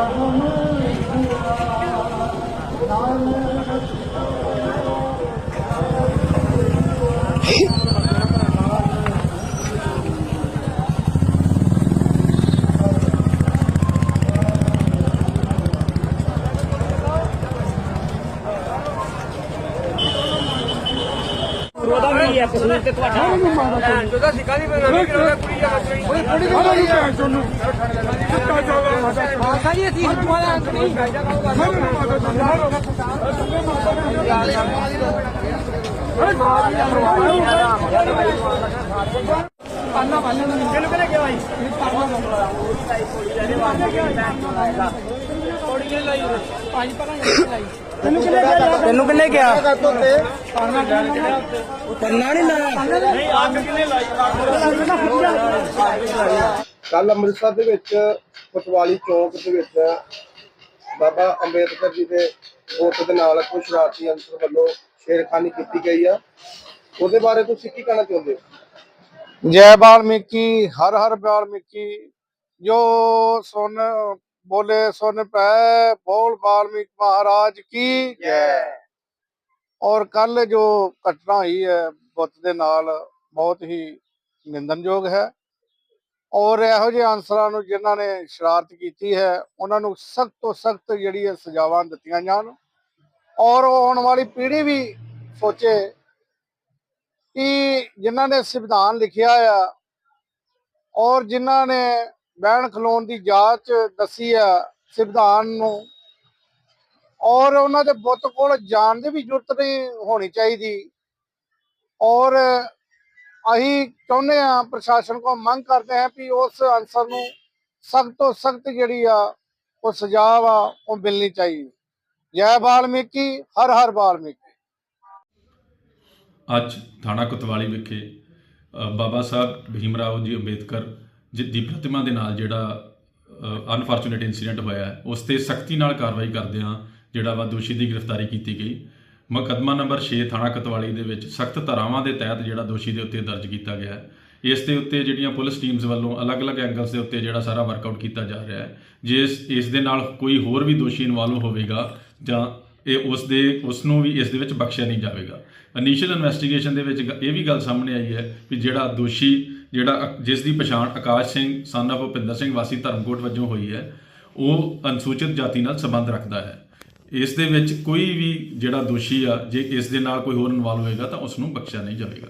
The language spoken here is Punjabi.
I'm ਕਸੂਰ ਤੇ ਤੁਹਾਡਾ ਜੋਦਾ ਸਿੱਕਾ ਨਹੀਂ ਬਣਾ ਕੇ ਰੋਣਾ ਕੁੜੀ ਆ ਬੱਚੀ ਬੜੀ ਗੱਲ ਨਹੀਂ ਭੈਣ ਚੋਨੂੰ ਸਿੱਕਾ ਚੱਲਦਾ ਆਖਾ ਜੀ ਅਸੀਂ ਹਿੰਦੂਆਂ ਦਾ ਅੰਕ ਨਹੀਂ ਮੈਨੂੰ ਮਾਤਾ ਚੰਦਾ ਕਿਹਨੂੰ ਕਿਹਨੇ ਕਿਹਾ ਜੀ ਤੈਨੂੰ ਕਿਹਨੇ ਕਿਹਾ? ਤੈਨੂੰ ਕਿੰਨੇ ਕਿਹਾ? ਕਰਨਾ ਨਹੀਂ ਲਾਇਆ ਕੱਲ ਅੰਮ੍ਰਿਤਸਰ ਦੇ ਵਿੱਚ ਪਟਵਾਲੀ ਚੌਕ ਦੇ ਵਿੱਚ ਬਾਬਾ ਅੰਬੇਦਕਰ ਜੀ ਦੇ ਫੋਟੋ ਦੇ ਨਾਲ ਕੁਝ ਸ਼ਰਾਰਤੀ ਅੰਸਰ ਵੱਲੋਂ ਛੇੜਖਾਨੀ ਕੀਤੀ ਗਈ ਆ। ਉਹਦੇ ਬਾਰੇ ਤੁਸੀਂ ਕੀ ਕਹਿਣਾ ਚਾਹੁੰਦੇ ਹੋ? ਜੈ ਵਾਲਮੀਕੀ ਹਰ ਹਰ ਵਾਲਮੀਕੀ ਜੋ ਸੁਨ ਬੋਲੇ ਸੁਨ ਪੈ ਬੋਲ ਵਾਲਮੀਕ ਮਹਾਰਾਜ ਕੀ ਜੈ। ਔਰ ਕੱਲ ਜੋ ਘਟਨਾ ਹੋਈ ਹੈ ਬੁੱਤ ਦੇ ਨਾਲ ਬਹੁਤ ਹੀ ਨਿੰਦਨਯੋਗ ਹੈ। ਔਰ ਇਹੋ ਜਿਹੇ ਅਨਸਰਾਂ ਨੂੰ ਜਿਨ੍ਹਾਂ ਨੇ ਸ਼ਰਾਰਤ ਕੀਤੀ ਹੈ, ਉਹਨਾਂ ਨੂੰ ਸਖਤ ਤੋਂ ਸਖਤ ਜਿਹੜੀ ਹੈ ਸਜ਼ਾਵਾਂ ਦਿੱਤੀਆਂ ਜਾਣ। ਔਰ ਆਉਣ ਵਾਲੀ ਪੀੜ੍ਹੀ ਵੀ ਸੋਚੇ ਕਿ ਜਿਨ੍ਹਾਂ ਨੇ ਸੰਵਿਧਾਨ ਲਿਖਿਆ ਆ, ਔਰ ਜਿਨ੍ਹਾਂ ਨੇ ਬਹਿਣ ਖਲੋਣ ਦੀ ਜਾਂਚ ਦੱਸੀ ਆ ਸੰਵਿਧਾਨ ਨੂੰ। ਔਰ ਉਹਨਾਂ ਦੇ ਬੁੱਤ ਕੋਲ ਜਾਣ ਦੀ ਵੀ ਜ਼ਰੂਰਤ ਨਹੀਂ ਹੋਣੀ ਚਾਹੀਦੀ। ਔਰ ਅਸੀਂ ਚਾਹੁੰਦੇ ਆ ਪ੍ਰਸ਼ਾਸਨ ਕੋਲ ਮੰਗ ਕਰਦੇ ਹਾਂ ਕਿ ਉਸ ਅਨਸਰ ਨੂੰ ਸਖਤ ਤੋਂ ਸਖਤ ਜਿਹੜੀ ਆ ਉਹ ਸਜ਼ਾ ਵਾ ਉਹ ਮਿਲਣੀ ਚਾਹੀਦੀ। ਜੈ ਵਾਲਮੀਕੀ, ਹਰ ਹਰ ਵਾਲਮੀਕੀ। ਅੱਜ ਥਾਣਾ ਕੁਤਵਾਲੀ ਵਿਖੇ ਬਾਬਾ ਸਾਹਿਬ ਭੀਮ ਰਾਓ ਜੀ ਅੰਬੇਦਕਰ ਦੀ ਪ੍ਰਤਿਮਾ ਦੇ ਨਾਲ ਜਿਹੜਾ ਅਨਫੋਰਚੂਨੇਟ ਇਨਸੀਡੈਂਟ ਹੋਇਆ ਉਸ ਤੇ ਸਖਤੀ ਨਾਲ ਕਾਰਵਾਈ ਕਰਦਿਆਂ ਜਿਹੜਾ ਵਾ ਦੋਸ਼ੀ ਦੀ ਗ੍ਰਿਫਤਾਰੀ ਕੀਤੀ ਗਈ। ਮੁਕੱਦਮਾ ਨੰਬਰ 6 ਥਾਣਾ ਕਤਵਾਲੀ ਦੇ ਵਿੱਚ ਸਖਤ ਧਾਰਾਵਾਂ ਦੇ ਤਹਿਤ ਜਿਹੜਾ ਦੋਸ਼ੀ ਦੇ ਉੱਤੇ ਦਰਜ ਕੀਤਾ ਗਿਆ ਹੈ। ਇਸ ਦੇ ਉੱਤੇ ਜਿਹੜੀਆਂ ਪੁਲਿਸ ਟੀਮਸ ਵੱਲੋਂ ਅਲੱਗ-ਅਲੱਗ ਐਂਗਲਸ ਦੇ ਉੱਤੇ ਜਿਹੜਾ ਸਾਰਾ ਵਰਕਆਊਟ ਕੀਤਾ ਜਾ ਰਿਹਾ ਹੈ। ਜੇ ਇਸ ਦੇ ਨਾਲ ਕੋਈ ਹੋਰ ਵੀ ਦੋਸ਼ੀ ਇਨਵੋਲਵ ਹੋਵੇਗਾ, ਜਾਂ ਇਹ ਉਸ ਦੇ, ਉਸ ਨੂੰ ਵੀ ਇਸ ਦੇ ਵਿੱਚ ਬਖਸ਼ਿਆ ਨਹੀਂ ਜਾਵੇਗਾ। ਇਨੀਸ਼ੀਅਲ ਇਨਵੈਸਟੀਗੇਸ਼ਨ ਦੇ ਵਿੱਚ ਗ- ਇਹ ਵੀ ਗੱਲ ਸਾਹਮਣੇ ਆਈ ਹੈ ਕਿ ਜਿਹੜਾ ਦੋਸ਼ੀ ਜਿਹੜਾ ਅ- ਜਿਸ ਦੀ ਪਛਾਣ ਆਕਾਸ਼ ਸਿੰਘ ਸਨ ਆਫ ਭੁਪਿੰਦਰ ਸਿੰਘ ਵਾਸੀ ਧਰਮਕੋਟ ਵਜੋਂ ਹੋਈ ਹੈ, ਉਹ ਅਨੁਸੂਚਿਤ ਜਾਤੀ ਨਾਲ ਸੰਬੰਧ ਰੱਖਦਾ ਹੈ। ਇਸ ਦੇ ਵਿੱਚ ਕੋਈ ਵੀ ਜਿਹੜਾ ਦੋਸ਼ੀ ਆ, ਜੇ ਇਸ ਦੇ ਨਾਲ ਕੋਈ ਹੋਰ ਇਨਵੋਲਵ ਹੋਏਗਾ ਤਾਂ ਉਸ ਨੂੰ ਬਖਸ਼ਿਆ ਨਹੀਂ ਜਾਵੇਗਾ।